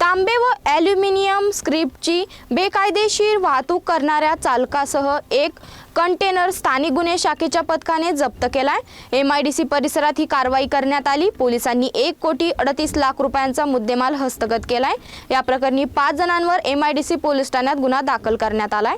तांबे व ॲल्युमिनियम स्क्रिप्टची बेकायदेशीर वाहतूक करणाऱ्या चालकासह एक कंटेनर स्थानिक गुन्हे शाखेच्या पथकाने जप्त केलाय. एम आय डी सी परिसरात ही कारवाई करण्यात आली. पोलिसांनी एक कोटी अडतीस लाख रुपयांचा मुद्देमाल हस्तगत केलाय. या प्रकरणी पाच जणांवर M I D C police ठाण्यात गुन्हा दाखल करण्यात आलाय.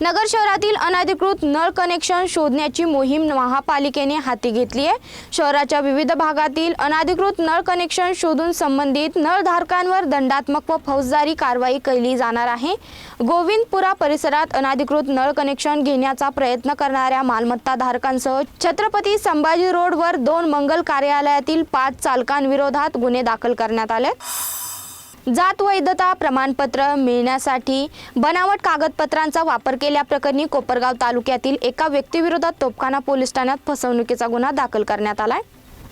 नगर शहरातील अनधिकृत नळ कनेक्शन शोधण्याची मोहीम महापालिकेने हाती घेतली आहे. शहराच्या विविध भागातील अनधिकृत नळ कनेक्शन शोधून संबंधित नळधारकांवर दंडात्मक व फौजदारी कारवाई केली जाणार आहे. गोविंदपुरा परिसरात अनधिकृत नळ कनेक्शन घेण्याचा प्रयत्न करणाऱ्या मालमत्ता धारकांसह छत्रपती संभाजी रोडवर दोन मंगल कार्यालयातील पाच चालकांविरोधात गुन्हे दाखल करण्यात आले जात वैधता प्रमाणपत्र मिळण्यासाठी बनावट कागदपत्रांचा वापर केल्याप्रकरणी कोपरगाव तालुक्यातील एका व्यक्तीविरोधात तोपखाना पोलीस ठाण्यात फसवणुकीचा गुन्हा दाखल करण्यात आलाय.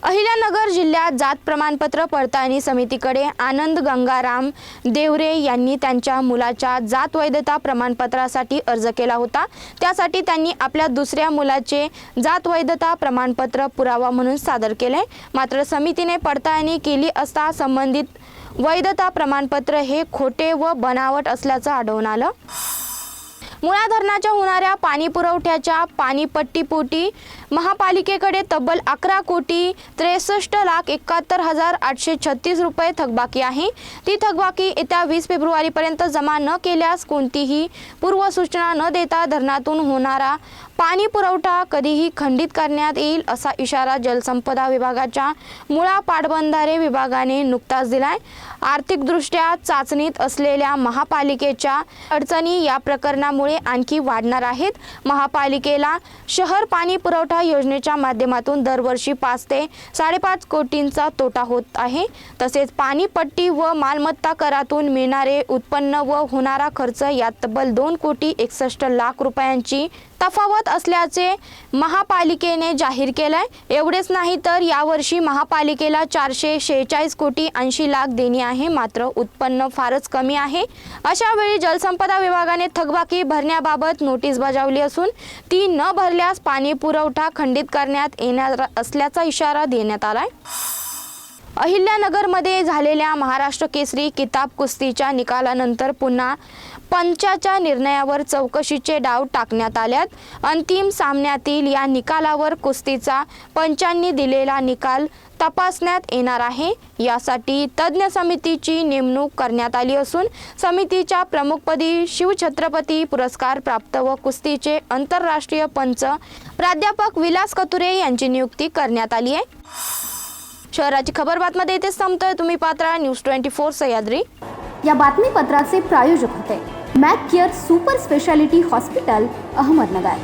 अहिल्यानगर जिल्ह्यात जात प्रमाणपत्र पडताळणी समितीकडे आनंद गंगाराम देवरे यांनी त्यांच्या मुलाच्या जात वैधता प्रमाणपत्रासाठी अर्ज केला होता. त्यासाठी त्यांनी आपल्या दुसऱ्या मुलाचे जात वैधता प्रमाणपत्र पुरावा म्हणून सादर केले. मात्र समितीने पडताळणी केली असता संबंधित वैधता प्रमाणपत्र हे खोटे व बनावट असल्याचं आढळून आलं. मुळा धरणाच्या होणाऱ्या पाणी पुरवठ्याच्या पाणीपट्टीपोटी महापालिकेकडे तब्बल अकरा कोटी त्रेसष्ट लाख एकाहत्तर हजार आठशे छत्तीस रुपये थकबाकी आहे. ती थकबाकी येत्या वीस फेब्रुवारीपर्यंत जमा न केल्यास कोणतीही पूर्वसूचना न देता धरणातून होणारा पाणी पुरवठा कधीही खंडित करण्यात येईल असा इशारा जलसंपदा विभागाच्या मुळा पाटबंधारे विभागाने नुकताच दिलाय. आर्थिकदृष्ट्या चाचणीत असलेल्या महापालिकेच्या अडचणी या प्रकरणामुळे आणखी वाढणार आहेत. महापालिकेला शहर पाणी पुरवठा योजनेच्या माध्यमातून दरवर्षी पाच ते साडेपाच कोटींचा तोटा होत आहे. तसेच पाणीपट्टी व मालमत्ता करातून मिळणारे उत्पन्न व होणारा खर्च यात तब्बल दोन कोटी एकसष्ट लाख रुपयांची तफावत असल्याचे महापालिकेने जाहीर केलंय. एवढेच नाही तर यावर्षी महापालिकेला चारशे शेहेचाळीस कोटी ऐंशी लाख देणी आहे. मात्र उत्पन्न फारच कमी आहे. अशा वेळी जलसंपदा विभागाने थकबाकी भरण्याबाबत नोटीस बजावली असून ती न भरल्यास पाणी पुरवठा खंडित करण्यात येणार असल्याचा इशारा देण्यात आलाय. अहिल्यानगरमध्ये झालेल्या महाराष्ट्र केसरी किताब कुस्तीच्या निकालानंतर पुन्हा पंचाच्या निर्णयावर चौकशीचे डाव टाकण्यात आल्यात. अंतिम सामन्यातील या निकालावर कुस्तीचा पंचांनी दिलेला निकाल तपासण्यात येणार आहे. यासाठी तज्ज्ञ समितीची नेमणूक करण्यात आली असून समितीच्या प्रमुखपदी शिवछत्रपती पुरस्कार प्राप्त व कुस्तीचे आंतरराष्ट्रीय पंच प्राध्यापक विलास कतुरे यांची नियुक्ती करण्यात आली आहे. शहराची खबर बातमध्ये इथे संपतोय तुम्ही पात्रा न्यूज ट्वेंटी फोर सह्याद्री. या बातमीपत्राचे प्रायोजक होते. Mac care super speciality hospital Ahmednagar.